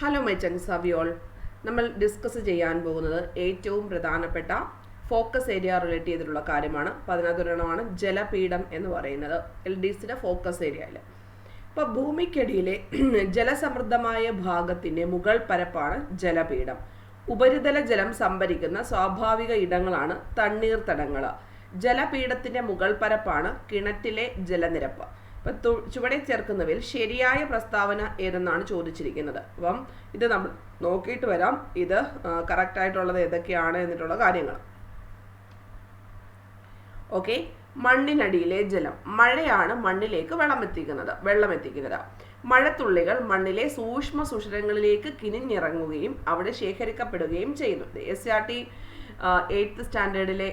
Hello my chunks all നമ്മൾ discuss ചെയ്യാൻ പോകുന്നത് ഏറ്റവും പ്രധാനപ്പെട്ട ഫോക്കസ് ഏരിയ റിലേറ്റ് ചെയ്തിട്ടുള്ള കാര്യമാണ്. അപ്പോൾ അതിനകത്തൊരെണ്ണമാണ് ജലപീഠം എന്ന് പറയുന്നത്. എൽ ഡി സിയുടെ ഫോക്കസ് ഏരിയയിൽ ഇപ്പോൾ ഭൂമിക്കടിയിലെ ജലസമൃദ്ധമായ ഭാഗത്തിന്റെ മുകൾ പരപ്പാണ് ജലപീഠം. ഉപരിതല ജലം സംഭരിക്കുന്ന സ്വാഭാവിക ഇടങ്ങളാണ് തണ്ണീർത്തടങ്ങൾ ജലപീഠത്തിന്റെ മുകൾ പരപ്പാണ് കിണറ്റിലെ ജലനിരപ്പ്. അപ്പം തു- ചുവടെ ചേർക്കുന്നവയിൽ ശരിയായ പ്രസ്താവന ഏതെന്നാണ് ചോദിച്ചിരിക്കുന്നത്. അപ്പം ഇത് നമ്മൾ നോക്കിയിട്ട് വരാം. ഇത് കറക്റ്റ് ആയിട്ടുള്ളത് ഏതൊക്കെയാണ് എന്നിട്ടുള്ള കാര്യങ്ങൾ. ഓക്കെ. മണ്ണിനടിയിലെ ജലം. മഴയാണ് മണ്ണിലേക്ക് വെള്ളം എത്തിക്കുന്നത് വെള്ളം എത്തിക്കുന്നത് മഴത്തുള്ളികൾ മണ്ണിലെ സൂക്ഷ്മ സുഷിരങ്ങളിലേക്ക് കിനിഞ്ഞിറങ്ങുകയും അവിടെ ശേഖരിക്കപ്പെടുകയും ചെയ്യുന്നു. എസ് ആർ ടി എയ്ത്ത് സ്റ്റാൻഡേർഡിലെ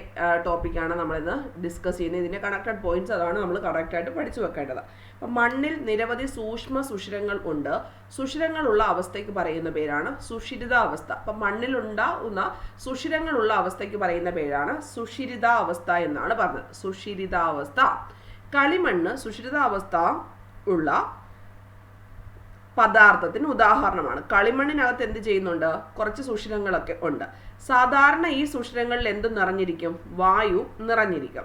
ടോപ്പിക്കാണ് നമ്മളിന്ന് ഡിസ്കസ് ചെയ്യുന്നത്. ഇതിന്റെ കണക്റ്റഡ് പോയിന്റ്സ് അതാണ് നമ്മൾ കറക്റ്റായിട്ട് പഠിച്ചു വെക്കേണ്ടത്. അപ്പം മണ്ണിൽ നിരവധി സൂക്ഷ്മ സുഷിരങ്ങൾ ഉണ്ട്. സുഷിരങ്ങളുള്ള അവസ്ഥയ്ക്ക് പറയുന്ന പേരാണ് സുഷിരിതാവസ്ഥ. അപ്പം മണ്ണിലുണ്ടാവുന്ന സുഷിരങ്ങളുള്ള അവസ്ഥയ്ക്ക് പറയുന്ന പേരാണ് സുഷിരിതാവസ്ഥ എന്നാണ് പറഞ്ഞത്. സുഷിരിതാവസ്ഥ. കളിമണ്ണ് സുഷിരിതാവസ്ഥ ഉള്ള പദാർത്ഥത്തിന് ഉദാഹരണമാണ്. കളിമണ്ണിനകത്ത് എന്ത് ചെയ്യുന്നുണ്ട്? കുറച്ച് സുഷിരങ്ങളൊക്കെ ഉണ്ട്. സാധാരണ ഈ സുഷിരങ്ങളിൽ എന്ത് നിറഞ്ഞിരിക്കും? വായു നിറഞ്ഞിരിക്കും.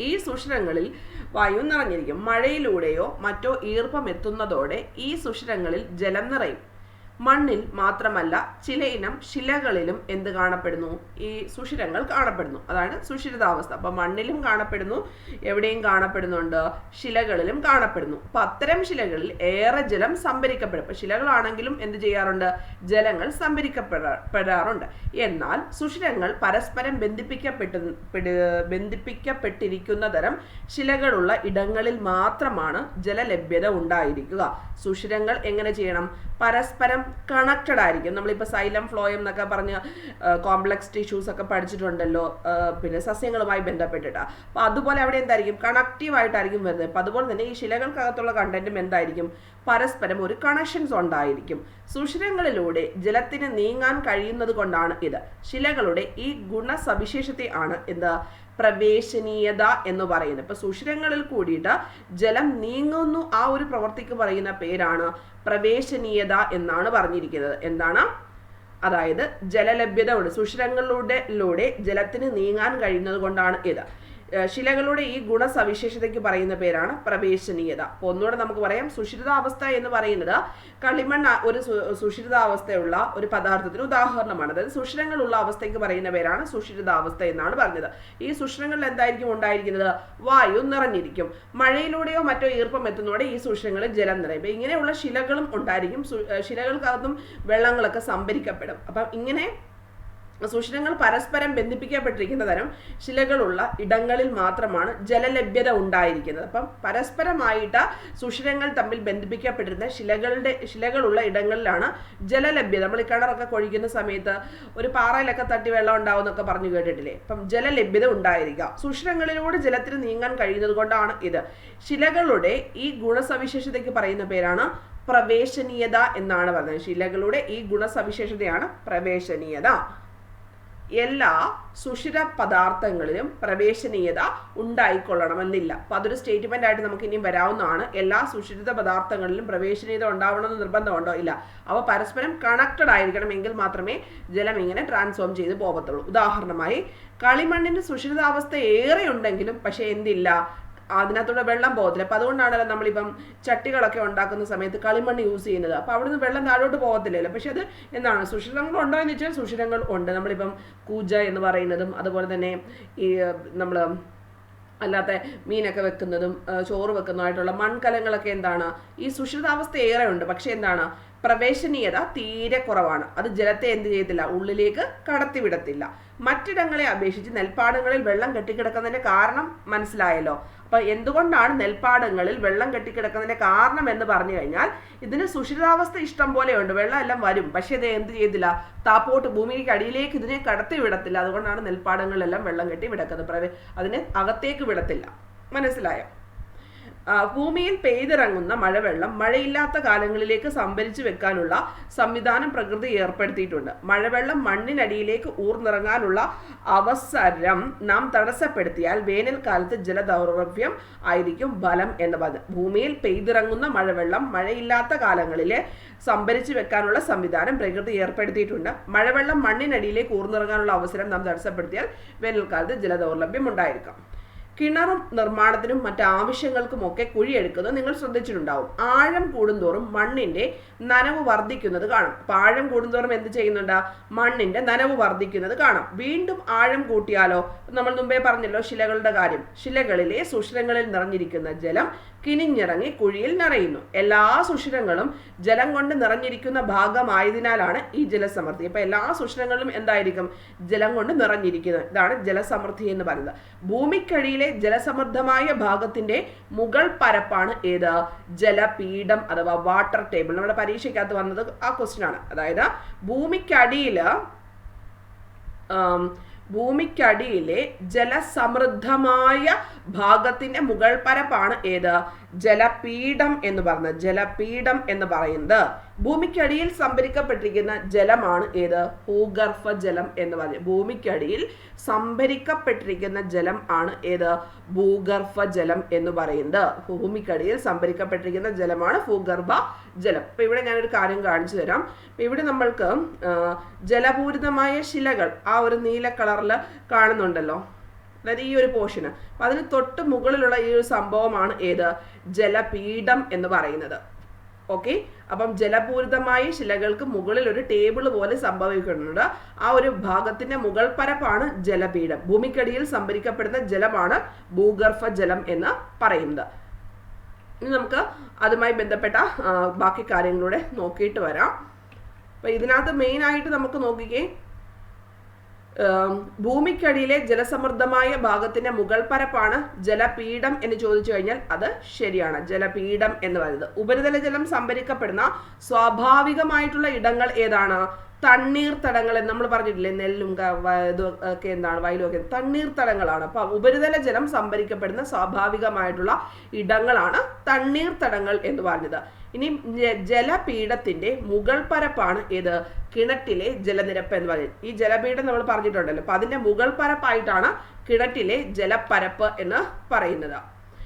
ഈ സുഷിരങ്ങളിൽ വായു നിറഞ്ഞിരിക്കും. മഴയിലൂടെയോ മറ്റോ ഈർപ്പം എത്തുന്നതോടെ ഈ സുഷിരങ്ങളിൽ ജലം നിറയും. മണ്ണിൽ മാത്രമല്ല ചിലയിനം ശിലകളിലും എന്ത് കാണപ്പെടുന്നു? ഈ സുഷിരങ്ങൾ കാണപ്പെടുന്നു. അതാണ് സുഷിരതാവസ്ഥ. അപ്പൊ മണ്ണിലും കാണപ്പെടുന്നു എവിടെയും കാണപ്പെടുന്നുണ്ട്. ശിലകളിലും കാണപ്പെടുന്നു. അപ്പൊ അത്തരം ശിലകളിൽ ഏറെ ജലം സംഭരിക്കപ്പെടും. അപ്പൊ ശിലകളാണെങ്കിലും എന്ത് ചെയ്യാറുണ്ട്? ജലങ്ങൾ സംഭരിക്കപ്പെടാറുണ്ട് എന്നാൽ സുഷിരങ്ങൾ പരസ്പരം ബന്ധിപ്പിക്കപ്പെട്ട ബന്ധിപ്പിക്കപ്പെട്ടിരിക്കുന്ന തരം ശിലകളുള്ള ഇടങ്ങളിൽ മാത്രമാണ് ജലലഭ്യത ഉണ്ടായിരിക്കുക. സുഷിരങ്ങൾ എങ്ങനെ ചെയ്യണം? പരസ്പരം കണക്റ്റഡ് ആയിരിക്കും. നമ്മളിപ്പോൾ സൈലം ഫ്ലോയം എന്നൊക്കെ പറഞ്ഞ് കോംപ്ലക്സ് ടിഷ്യൂസ് ഒക്കെ പഠിച്ചിട്ടുണ്ടല്ലോ. പിന്നെ സസ്യങ്ങളുമായി ബന്ധപ്പെട്ടിട്ട്. അപ്പോൾ അതുപോലെ അവിടെ എന്തായിരിക്കും? കണക്റ്റീവ് ആയിട്ടായിരിക്കും വരുന്നത്. അപ്പോൾ അതുപോലെ തന്നെ ഈ ശിലകൾക്കകത്തുള്ള കണ്ടന്റും എന്തായിരിക്കും? പരസ്പരം ഒരു കണക്ഷൻസ് ഉണ്ടായിരിക്കും. സുഷിരങ്ങളിലൂടെ ജലത്തിന് നീങ്ങാൻ കഴിയുന്നത് കൊണ്ടാണ് ഇത്. ശിലകളുടെ ഈ ഗുണസവിശേഷത്തെ ആണ് എന്ത്? പ്രവേശനീയത എന്ന് പറയുന്നത്. ഇപ്പൊ സുഷിരങ്ങളിൽ കൂടിയിട്ട് ജലം നീങ്ങുന്നു ആ ഒരു പ്രവൃത്തിക്ക് പറയുന്ന പേരാണ് പ്രവേശനീയത എന്നാണ് പറഞ്ഞിരിക്കുന്നത്. എന്താണ്? അതായത് ജലലഭ്യത ഉണ്ട് സുഷിരങ്ങളിലൂടെ ജലത്തിന് നീങ്ങാൻ കഴിയുന്നത് കൊണ്ടാണ് ഇത്. ശിലകളുടെ ഈ ഗുണസവിശേഷതയ്ക്ക് പറയുന്ന പേരാണ് പ്രവേശനീയത. അപ്പോൾ ഒന്നുകൂടെ നമുക്ക് പറയാം. സുഷിരിതാവസ്ഥ എന്ന് പറയുന്നത് കളിമൺ ഒരു സുഷിരിതാവസ്ഥയുള്ള ഒരു പദാർത്ഥത്തിന് ഉദാഹരണമാണ്. അതായത് സുഷിരങ്ങളുള്ള അവസ്ഥയ്ക്ക് പറയുന്ന പേരാണ് സുഷിരിതാവസ്ഥ എന്നാണ് പറഞ്ഞത്. ഈ സുഷിരങ്ങളിൽ എന്തായിരിക്കും ഉണ്ടായിരിക്കുന്നത്? വായു നിറഞ്ഞിരിക്കും. മഴയിലൂടെയോ മറ്റോ ഈർപ്പം എത്തുന്നതോടെ ഈ സുഷിരങ്ങളിൽ ജലം നിറയും. ഇങ്ങനെയുള്ള ശിലകളും ഉണ്ടായിരിക്കും. ശിലകൾക്കകത്തും വെള്ളങ്ങളൊക്കെ സംഭരിക്കപ്പെടും. അപ്പം ഇങ്ങനെ സുഷിരങ്ങൾ പരസ്പരം ബന്ധിപ്പിക്കപ്പെട്ടിരിക്കുന്ന തരം ശിലകളുള്ള ഇടങ്ങളിൽ മാത്രമാണ് ജലലഭ്യത ഉണ്ടായിരിക്കുന്നത്. അപ്പം പരസ്പരമായിട്ട് സുഷിരങ്ങൾ തമ്മിൽ ബന്ധിപ്പിക്കപ്പെട്ടിരുന്ന ശിലകളുടെ ശിലകളുള്ള ഇടങ്ങളിലാണ് ജലലഭ്യത. നമ്മൾ ഈ കിണറൊക്കെ കൊഴിക്കുന്ന സമയത്ത് ഒരു പാറയിലൊക്കെ തട്ടി വെള്ളം ഉണ്ടാവും എന്നൊക്കെ പറഞ്ഞു കേട്ടിട്ടില്ലേ? അപ്പം ജലലഭ്യത ഉണ്ടായിരിക്കുക സുഷിരങ്ങളിലൂടെ ജലത്തിന് നീങ്ങാൻ കഴിയുന്നത് കൊണ്ടാണ് ഇത്. ശിലകളുടെ ഈ ഗുണസവിശേഷതയ്ക്ക് പറയുന്ന പേരാണ് പ്രവേശനീയത എന്നാണ് പറയുന്നത് ശിലകളുടെ ഈ ഗുണസവിശേഷതയാണ് പ്രവേശനീയത. എല്ലാ സുഷിര പദാർത്ഥങ്ങളിലും പ്രവേശനീയത ഉണ്ടായിക്കൊള്ളണമെന്നില്ല. അപ്പൊ അതൊരു സ്റ്റേറ്റ്മെന്റ് ആയിട്ട് നമുക്ക് ഇനിയും വരാവുന്നതാണ്. എല്ലാ സുഷിരിത പദാർത്ഥങ്ങളിലും പ്രവേശനീയത ഉണ്ടാവണമെന്ന് നിർബന്ധമുണ്ടോ? ഇല്ല. അവ പരസ്പരം കണക്റ്റഡ് ആയിരിക്കണം എങ്കിൽ മാത്രമേ ജലം ഇങ്ങനെ ട്രാൻസ്ഫോം ചെയ്ത് പോകത്തുള്ളൂ ഉദാഹരണമായി കളിമണ്ണിന്റെ സുഷിരിതാവസ്ഥ ഏറെ ഉണ്ടെങ്കിലും പക്ഷേ എന്തില്ല? അതിനകത്തൂടെ വെള്ളം പോകത്തില്ല. അപ്പം അതുകൊണ്ടാണല്ലോ നമ്മളിപ്പം ചട്ടികളൊക്കെ ഉണ്ടാക്കുന്ന സമയത്ത് കളിമണ്ണ് യൂസ് ചെയ്യുന്നത്. അപ്പോൾ അവിടുന്ന് വെള്ളം താഴോട്ട് പോകത്തില്ലല്ലോ. പക്ഷെ അത് എന്താണ്? സുഷിരങ്ങൾ ഉണ്ടോ എന്ന് വെച്ചാൽ സുഷിരങ്ങൾ ഉണ്ട്. നമ്മളിപ്പം കൂജ എന്ന് പറയുന്നതും അതുപോലെ തന്നെ ഈ നമ്മൾ അല്ലാത്ത മീനൊക്കെ വെക്കുന്നതും ചോറ് വെക്കുന്നതുമായിട്ടുള്ള മൺകലങ്ങളൊക്കെ എന്താണ്? ഈ സുഷിതാവസ്ഥ ഏറെ ഉണ്ട്. പക്ഷെ എന്താണ്? പ്രവേശനീയത തീരെ കുറവാണ്. അത് ജലത്തെ എന്ത് ചെയ്യത്തില്ല? ഉള്ളിലേക്ക് കടത്തിവിടത്തില്ല മറ്റിടങ്ങളെ അപേക്ഷിച്ച് നെൽപ്പാടങ്ങളിൽ വെള്ളം കെട്ടിക്കിടക്കുന്നതിന്റെ കാരണം മനസ്സിലായല്ലോ. അപ്പൊ എന്തുകൊണ്ടാണ് നെൽപ്പാടങ്ങളിൽ വെള്ളം കെട്ടിക്കിടക്കുന്നതിന്റെ കാരണം എന്ന് പറഞ്ഞു കഴിഞ്ഞാൽ ഇതിന് സുഷിരാവസ്ഥ ഇഷ്ടം പോലെയുണ്ട്. വെള്ളം എല്ലാം വരും. പക്ഷേ ഇത് എന്ത് ചെയ്തില്ല? താപ്പോട്ട് ഭൂമിക്ക് അടിയിലേക്ക് ഇതിനെ കടത്തി വിടത്തില്ല. അതുകൊണ്ടാണ് നെൽപ്പാടങ്ങളിലെല്ലാം വെള്ളം കെട്ടി വിടക്കുന്നത്. അതിനെ അകത്തേക്ക് വിടത്തില്ല. മനസ്സിലായോ? ഭൂമിയിൽ പെയ്തിറങ്ങുന്ന മഴവെള്ളം മഴയില്ലാത്ത കാലങ്ങളിലേക്ക് സംഭരിച്ചു വെക്കാനുള്ള സംവിധാനം പ്രകൃതി ഏർപ്പെടുത്തിയിട്ടുണ്ട്. മഴവെള്ളം മണ്ണിനടിയിലേക്ക് ഊർന്നിറങ്ങാനുള്ള അവസരം നാം തടസ്സപ്പെടുത്തിയാൽ വേനൽക്കാലത്ത് ജലദൗർലഭ്യം ആയിരിക്കും ബലം എന്ന് പറഞ്ഞത് ഭൂമിയിൽ പെയ്തിറങ്ങുന്ന മഴവെള്ളം മഴയില്ലാത്ത കാലങ്ങളിലെ സംഭരിച്ചു വെക്കാനുള്ള സംവിധാനം പ്രകൃതി ഏർപ്പെടുത്തിയിട്ടുണ്ട്. മഴവെള്ളം മണ്ണിനടിയിലേക്ക് ഊർന്നിറങ്ങാനുള്ള അവസരം നാം തടസ്സപ്പെടുത്തിയാൽ വേനൽക്കാലത്ത് ജലദൗർലഭ്യം ഉണ്ടായിരിക്കാം. കിണറും നിർമ്മാണത്തിനും മറ്റു മറ്റ് ആവശ്യങ്ങൾക്കുമൊക്കെ കുഴിയെടുക്കുന്നത് നിങ്ങൾ ശ്രദ്ധിച്ചിട്ടുണ്ടാവും. ആഴം കൂടുന്തോറും മണ്ണിന്റെ നനവ് വർദ്ധിക്കുന്നത് കാണും. അപ്പൊ ആഴം കൂടുന്തോറും എന്ത് ചെയ്യുന്നുണ്ട്? മണ്ണിന്റെ നനവ് വർദ്ധിക്കുന്നത് കാണാം. വീണ്ടും ആഴം കൂട്ടിയാലോ? നമ്മൾ മുമ്പേ പറഞ്ഞല്ലോ ശിലകളുടെ കാര്യം. ശിലകളിലെ സുഷിരങ്ങളിൽ നിറഞ്ഞിരിക്കുന്ന ജലം കിനിഞ്ഞിറങ്ങി കുഴിയിൽ നിറയുന്നു. എല്ലാ സുഷിരങ്ങളും ജലം കൊണ്ട് നിറഞ്ഞിരിക്കുന്ന ഭാഗമായതിനാലാണ് ഈ ജലസമൃദ്ധി. അപ്പൊ എല്ലാ സുഷിരങ്ങളിലും എന്തായിരിക്കും? ജലം കൊണ്ട് നിറഞ്ഞിരിക്കുന്നത്. ഇതാണ് ജലസമൃദ്ധി എന്ന് പറയുന്നത്. ഭൂമിക്കടിയിലെ ജലസമൃദ്ധമായ ഭാഗത്തിന്റെ മുകൾ പരപ്പാണ് ഏത്? ജലപീഠം അഥവാ വാട്ടർ ടേബിൾ നമ്മുടെ പരീക്ഷയ്ക്കകത്ത് വന്നത് ആ ക്വസ്റ്റ്യൻ ആണ്. അതായത് ഭൂമിക്കടിയിൽ ഭൂമിക്കടിയിലെ ജലസമൃദ്ധമായ ഭാഗത്തിന്റെ മുകൾ പരപ്പാണ് ഏത്? ജലപീഠം എന്ന് പറഞ്ഞ ജലപീഠം എന്ന് പറയുന്നത് ഭൂമിക്കടിയിൽ സംഭരിക്കപ്പെട്ടിരിക്കുന്ന ജലമാണ് ഏത്? ഭൂഗർഭ ജലം എന്ന് പറയുന്നത് ഭൂമിക്കടിയിൽ സംഭരിക്കപ്പെട്ടിരിക്കുന്ന ജലം ആണ് ഏത്? ഭൂഗർഭ ജലം എന്ന് പറയുന്നത്. ഭൂമിക്കടിയിൽ സംഭരിക്കപ്പെട്ടിരിക്കുന്ന ജലമാണ് ഭൂഗർഭ ജലം ഇപ്പൊ ഇവിടെ ഞാനൊരു കാര്യം കാണിച്ചു തരാം. ഇവിടെ നമ്മൾക്ക് ജലപൂരിതമായ ശിലകൾ ആ ഒരു നീല കളറിൽ കാണുന്നുണ്ടല്ലോ. അതായത് ഈ ഒരു പോർഷന് അപ്പൊ അതിന് തൊട്ട് മുകളിലുള്ള ഈ ഒരു സംഭവമാണ് ഏത്? ജലപീഠം എന്ന് പറയുന്നത്. ഓക്കെ അപ്പം ജലപൂരിതമായ ശിലകൾക്ക് മുകളിൽ ഒരു ടേബിൾ പോലെ സംഭവിക്കുന്നുണ്ട്. ആ ഒരു ഭാഗത്തിന്റെ മുകൾ പരപ്പാണ് ജലപീഠം. ഭൂമിക്കടിയിൽ സംഭരിക്കപ്പെടുന്ന ജലമാണ് ഭൂഗർഭ ജലം എന്ന് പറയുന്നത്. ഇനി നമുക്ക് അതുമായി ബന്ധപ്പെട്ട ബാക്കി കാര്യങ്ങളൂടെ നോക്കിയിട്ട് വരാം. അപ്പൊ ഇതിനകത്ത് മെയിനായിട്ട് നമുക്ക് നോക്കിക്കേ ഭൂമിക്കടിയിലെ ജലസമൃദ്ധമായ ഭാഗത്തിന്റെ മുകൾ പരപ്പാണ് ജലപീഠം എന്ന് ചോദിച്ചു കഴിഞ്ഞാൽ അത് ശരിയാണ്. ജലപീഠം എന്ന് പറയുന്നത്. ഉപരിതല ജലം സംഭരിക്കപ്പെടുന്ന സ്വാഭാവികമായിട്ടുള്ള ഇടങ്ങൾ ഏതാണ്? തണ്ണീർത്തടങ്ങൾ നമ്മൾ പറഞ്ഞിട്ടില്ലേ? നെല്ലും ഒക്കെ എന്താണ്? വയലും ഒക്കെ തണ്ണീർത്തടങ്ങളാണ് അപ്പൊ ഉപരിതല ജലം സംഭരിക്കപ്പെടുന്ന സ്വാഭാവികമായിട്ടുള്ള ഇടങ്ങളാണ് തണ്ണീർത്തടങ്ങൾ എന്ന് പറഞ്ഞത്. ഇനി ജലപീഠത്തിന്റെ മുകൾ പരപ്പാണ് ഏത് കിണറ്റിലെ ജലനിരപ്പ് എന്ന് പറയുന്നത് ഈ ജലപീഠം നമ്മൾ പറഞ്ഞിട്ടുണ്ടല്ലോ. അപ്പൊ അതിന്റെ മുകൾ പരപ്പായിട്ടാണ് കിണറ്റിലെ ജലപ്പരപ്പ് എന്ന് പറയുന്നത്.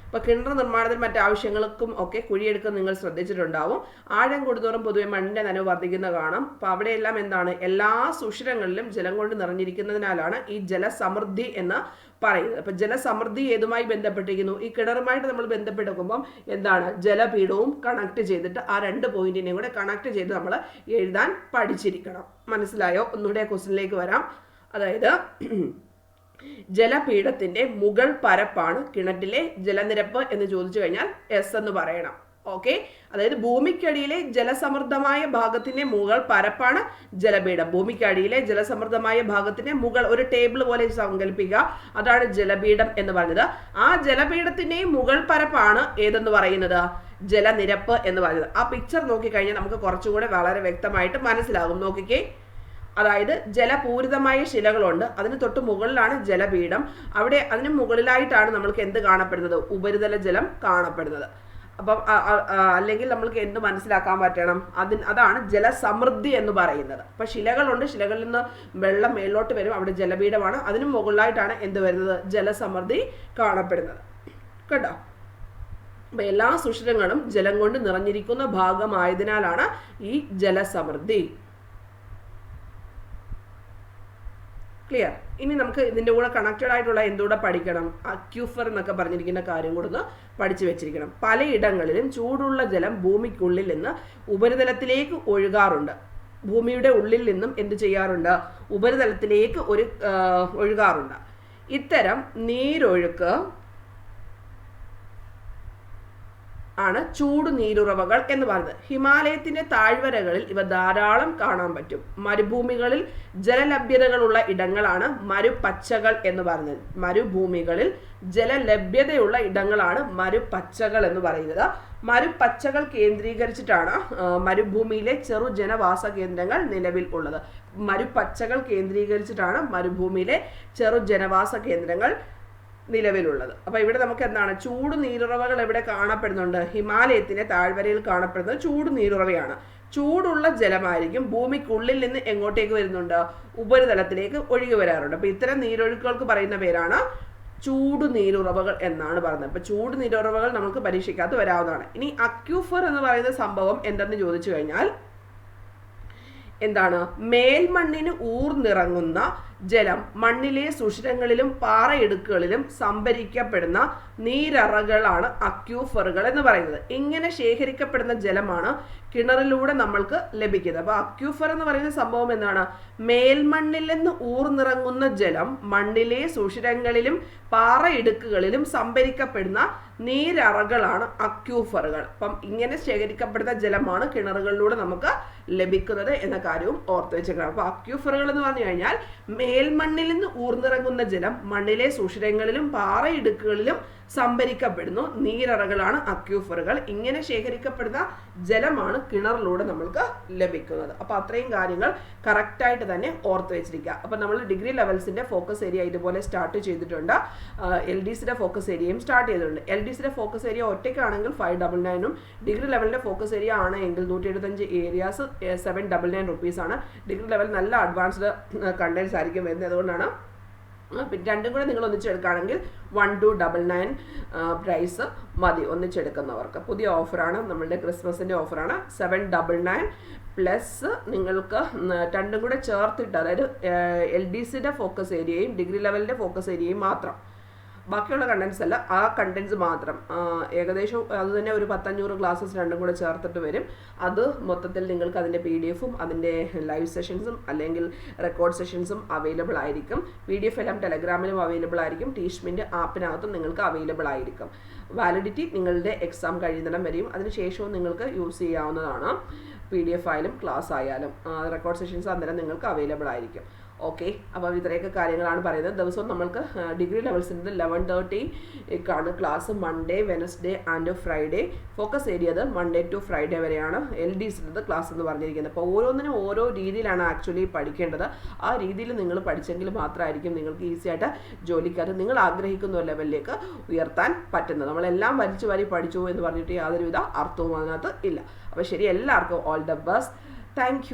ഇപ്പൊ കിണർ നിർമ്മാണത്തിന് മറ്റു ആവശ്യങ്ങൾക്കും ഒക്കെ കുഴിയെടുക്കാൻ നിങ്ങൾ ശ്രദ്ധിച്ചിട്ടുണ്ടാവും. ആഴം കൂടുന്തോറും പൊതുവെ മണ്ണിന്റെ നനവ് വർദ്ധിക്കുന്ന കാണാം. അപ്പൊ അവിടെയെല്ലാം എന്താണ്? എല്ലാ സുഷിരങ്ങളിലും ജലം കൊണ്ട് നിറഞ്ഞിരിക്കുന്നതിനാലാണ് ഈ ജലസമൃദ്ധി എന്ന് പറയുന്നത്. അപ്പൊ ജലസമൃദ്ധി ഏതുമായി ബന്ധപ്പെട്ടിരിക്കുന്നു? ഈ കിണറുമായിട്ട് നമ്മൾ ബന്ധപ്പെടുമ്പോൾ എന്താണ്? ജലപീഠവും കണക്ട് ചെയ്തിട്ട് ആ രണ്ട് പോയിന്റിനെയും കൂടെ കണക്ട് ചെയ്ത് നമ്മൾ എഴുതാൻ പഠിച്ചിരിക്കണം. മനസ്സിലായോ? ഒന്നുകൂടെ ക്വസ്റ്റിനിലേക്ക് വരാം. അതായത് ജലപീഠത്തിന്റെ മുകൾ പരപ്പാണ് കിണറ്റിലെ ജലനിരപ്പ് എന്ന് ചോദിച്ചു കഴിഞ്ഞാൽ എസ് എന്ന് പറയണം. ഓക്കെ അതായത് ഭൂമിക്കടിയിലെ ജലസമൃദ്ധമായ ഭാഗത്തിന്റെ മുകൾ പരപ്പാണ് ജലപീഠം. ഭൂമിക്കടിയിലെ ജലസമൃദ്ധമായ ഭാഗത്തിന്റെ മുകൾ ഒരു ടേബിൾ പോലെ സങ്കല്പിക്കുക. അതാണ് ജലപീഠം എന്ന് പറഞ്ഞത്. ആ ജലപീഠത്തിന്റെയും മുകൾ പരപ്പാണ് ഏതെന്ന് പറയുന്നത്? ജലനിരപ്പ് എന്ന് പറയുന്നത് ആ പിക്ചർ നോക്കിക്കഴിഞ്ഞാൽ നമുക്ക് കുറച്ചുകൂടെ വളരെ വ്യക്തമായിട്ട് മനസ്സിലാകും. നോക്കിക്കേ. അതായത് ജലപൂരിതമായ ശിലകളുണ്ട്. അതിന് തൊട്ട് മുകളിലാണ് ജലപീഠം. അവിടെ അതിന് മുകളിലായിട്ടാണ് നമ്മൾക്ക് എന്ത് കാണപ്പെടുന്നത്? ഉപരിതല ജലം കാണപ്പെടുന്നത്. അപ്പം അല്ലെങ്കിൽ നമ്മൾക്ക് എന്ത് മനസ്സിലാക്കാൻ പറ്റണം? അതിന് അതാണ് ജലസമൃദ്ധി എന്ന് പറയുന്നത്. അപ്പൊ ശിലകളുണ്ട് ശിലകളിൽ നിന്ന് വെള്ളം മേലോട്ട് വരും അവിടെ ജലപീഠമാണ്. അതിന് മുകളിലായിട്ടാണ് എന്ത് വരുന്നത്? ജലസമൃദ്ധി കാണപ്പെടുന്നത്. കേട്ടോ? അപ്പൊ എല്ലാ സുഷിരങ്ങളും ജലം കൊണ്ട് നിറഞ്ഞിരിക്കുന്ന ഭാഗമായതിനാലാണ് ഈ ജലസമൃദ്ധി. ക്ലിയർ ഇനി നമുക്ക് ഇതിന്റെ കൂടെ കണക്റ്റഡ് ആയിട്ടുള്ള എന്തുകൂടെ പഠിക്കണം? അക്യൂഫർ എന്നൊക്കെ പറഞ്ഞിരിക്കുന്ന കാര്യം കൂടെ ഒന്ന് പഠിച്ചു വെച്ചിരിക്കണം. പലയിടങ്ങളിലും ചൂടുള്ള ജലം ഭൂമിക്കുള്ളിൽ നിന്ന് ഉപരിതലത്തിലേക്ക് ഒഴുകാറുണ്ട്. ഭൂമിയുടെ ഉള്ളിൽ നിന്നും എന്ത് ചെയ്യാറുണ്ട്? ഉപരിതലത്തിലേക്ക് ഒരു ഒഴുകാറുണ്ട്. ഇത്തരം നീരൊഴുക്ക് ആണ് ചൂട് നീരുറവകൾ എന്ന് പറയുന്നത്. ഹിമാലയത്തിന്റെ താഴ്വരകളിൽ ഇവ ധാരാളം കാണാൻ പറ്റും. മരുഭൂമികളിൽ ജലലഭ്യതകളുള്ള ഇടങ്ങളാണ് മരുപച്ചകൾ എന്ന് പറയുന്നത്. മരുഭൂമികളിൽ ജലലഭ്യതയുള്ള ഇടങ്ങളാണ് മരുപച്ചകൾ എന്ന് പറയുന്നത്. മരുപച്ചകൾ കേന്ദ്രീകരിച്ചിട്ടാണ് മരുഭൂമിയിലെ ചെറു ജനവാസ കേന്ദ്രങ്ങൾ നിലവിൽ ഉള്ളത്. മരുപച്ചകൾ കേന്ദ്രീകരിച്ചിട്ടാണ് മരുഭൂമിയിലെ ചെറു ജനവാസ കേന്ദ്രങ്ങൾ നിലവിലുള്ളത്. അപ്പോൾ ഇവിടെ നമുക്ക് എന്താണ്? ചൂട് നീരുറവകൾ എവിടെ കാണപ്പെടുന്നുണ്ട്? ഹിമാലയത്തിന്റെ താഴ്വരയിൽ കാണപ്പെടുന്നത് ചൂട് നീരുറവയാണ്. ചൂടുള്ള ജലമായിരിക്കും ഭൂമിക്കുള്ളിൽ നിന്ന് എങ്ങോട്ടേക്ക് വരുന്നുണ്ട്? ഉപരിതലത്തിലേക്ക് ഒഴുകി വരാറുണ്ട്. അപ്പോൾ ഇത്തരം നീരൊഴുക്കുകൾക്ക് പറയുന്ന പേരാണ് ചൂട് നീരുറവകൾ എന്നാണ് പറയുന്നത്. അപ്പോൾ ചൂട് നീരുറവകൾ നമുക്ക് പരീക്ഷയ്ക്കകത്ത് വരാവുന്നതാണ്. ഇനി അക്യൂഫർ എന്ന് പറയുന്ന സംഭവം എന്തെന്ന് ചോദിച്ചു കഴിഞ്ഞാൽ എന്താണ്? മേൽമണ്ണിന് ഊർന്നിറങ്ങുന്ന ജലം. മണ്ണിലെ സുഷിരങ്ങളിലും പാറയിടുക്കുകളിലും സംഭരിക്കപ്പെടുന്ന നീരറകളാണ് അക്യൂഫറുകൾ എന്ന് പറയുന്നത്. ഇങ്ങനെ ശേഖരിക്കപ്പെടുന്ന ജലമാണ് കിണറിലൂടെ നമ്മൾക്ക് ലഭിക്കുന്നത്. അപ്പോൾ അക്യൂഫർ എന്ന് പറയുന്ന സംഭവം എന്താണ്? മേൽമണ്ണിൽ നിന്ന് ഊർന്നിറങ്ങുന്ന ജലം മണ്ണിലെ സുഷിരങ്ങളിലും പാറയിടുക്കുകളിലും സംഭരിക്കപ്പെടുന്ന നീരറകളാണ് അക്യൂഫറുകൾ. അപ്പം ഇങ്ങനെ ശേഖരിക്കപ്പെടുന്ന ജലമാണ് കിണറുകളിലൂടെ നമുക്ക് ലഭിക്കുന്നത് എന്ന കാര്യവും ഓർത്ത് വെച്ചേക്കണം. അപ്പോൾ അക്യൂഫറുകൾ എന്ന് പറഞ്ഞു കഴിഞ്ഞാൽ മേൽമണ്ണിൽ നിന്ന് ഊർന്നിറങ്ങുന്ന ജലം മണ്ണിലെ സുഷിരങ്ങളിലും പാറയിടുക്കുകളിലും സംഭരിക്കപ്പെടുന്നു. നീരറകളാണ് അക്യൂഫറുകൾ. ഇങ്ങനെ ശേഖരിക്കപ്പെടുന്ന ജലമാണ് കിണറിലൂടെ നമ്മൾക്ക് ലഭിക്കുന്നത്. അപ്പോൾ അത്രയും കാര്യങ്ങൾ കറക്റ്റായിട്ട് തന്നെ ഓർത്ത് വെച്ചിരിക്കുക. അപ്പോൾ നമ്മൾ ഡിഗ്രി ലെവൽസിന്റെ ഫോക്കസ് ഏരിയ ഇതുപോലെ സ്റ്റാർട്ട് ചെയ്തിട്ടുണ്ട്. എൽ ഡി സിയുടെ ഫോക്കസ് ഏരിയയും സ്റ്റാർട്ട് ചെയ്തിട്ടുണ്ട്. എൽ ഡി സിയുടെ ഫോക്കസ് ഏരിയ ഒറ്റയ്ക്കാണെങ്കിൽ ഫൈവ് ഡബിൾ നയനും ഡിഗ്രി ലെവലിന്റെ ഫോക്കസ് ഏരിയ ആണ് എങ്കിൽ നൂറ്റി എഴുപത്തഞ്ച് ഏരിയാസ് സെവൻ ഡബിൾ നയൻ റുപ്പീസാണ് ഡിഗ്രി ലെവൽ നല്ല അഡ്വാൻസ്ഡ് കണ്ടൻസ് ആയിരിക്കും വരുന്നത്. അതുകൊണ്ടാണ് രണ്ടും കൂടെ നിങ്ങൾ ഒന്നിച്ചെടുക്കുകയാണെങ്കിൽ one two double nine price മതി. ഒന്നിച്ചെടുക്കുന്നവർക്ക്. പുതിയ ഓഫറാണ് നമ്മളുടെ ക്രിസ്മസിന്റെ ഓഫറാണ് സെവൻ ഡബിൾ നയൻ പ്ലസ് നിങ്ങൾക്ക് രണ്ടും കൂടെ ചേർത്തിട്ട് അതായത് എൽ ഡി സിയുടെ ഫോക്കസ് ഏരിയയും ഡിഗ്രി ലെവലിന്റെ ഫോക്കസ് ഏരിയയും മാത്രം ബാക്കിയുള്ള കണ്ടൻസ് അല്ല ആ കണ്ടൻസ് മാത്രം. ഏകദേശം അത് തന്നെ ഒരു പത്തഞ്ഞൂറ് ക്ലാസ്സസ് രണ്ടും കൂടെ ചേർത്തിട്ട് വരും. അത് മൊത്തത്തിൽ നിങ്ങൾക്ക് അതിന്റെ പി ഡി എഫും അതിന്റെ ലൈവ് സെഷൻസും അല്ലെങ്കിൽ റെക്കോർഡ് സെഷൻസും അവൈലബിൾ ആയിരിക്കും. പി ഡി എഫ് എല്ലാം ടെലഗ്രാമിലും അവൈലബിൾ ആയിരിക്കും. ടീഷ്മിന്റെ ആപ്പിനകത്തും നിങ്ങൾക്ക് അവൈലബിൾ ആയിരിക്കും. വാലിഡിറ്റി നിങ്ങളുടെ എക്സാം കഴിയുന്നിടം വരെയും അതിനുശേഷവും നിങ്ങൾക്ക് യൂസ് ചെയ്യാവുന്നതാണ്. പി ഡി എഫ് ആയാലും ക്ലാസ് ആയാലും റെക്കോർഡ് സെഷൻസ് അന്നേരം നിങ്ങൾക്ക് അവൈലബിൾ ആയിരിക്കും. ഓക്കെ അപ്പോൾ ഇത്രയൊക്കെ കാര്യങ്ങളാണ് പറയുന്നത്. ദിവസവും നമ്മൾക്ക് ഡിഗ്രി ലെവൽസിന്റെ eleven തേർട്ടിക്കാണ് class Monday Wednesday and Friday focus ഏരിയത് Monday to Friday വരെയാണ് എൽ ഡി സിന്റെ ക്ലാസ് എന്ന് പറഞ്ഞിരിക്കുന്നത്. അപ്പോൾ ഓരോന്നിനും ഓരോ രീതിയിലാണ് ആക്ച്വലി പഠിക്കേണ്ടത്. ആ രീതിയിൽ നിങ്ങൾ പഠിച്ചെങ്കിൽ മാത്രമായിരിക്കും നിങ്ങൾക്ക് ഈസി ആയിട്ട് ജോലിക്കാർ നിങ്ങൾ ആഗ്രഹിക്കുന്ന ലെവലിലേക്ക് ഉയർത്താൻ പറ്റുന്നത്. നമ്മളെല്ലാം വലിച്ചു വാരി പഠിച്ചു എന്ന് പറഞ്ഞിട്ട് യാതൊരുവിധ അർത്ഥവും അതിനകത്ത് ഇല്ല. അപ്പോൾ ശരി എല്ലാവർക്കും ഓൾ ദ ബെസ്റ്റ് താങ്ക്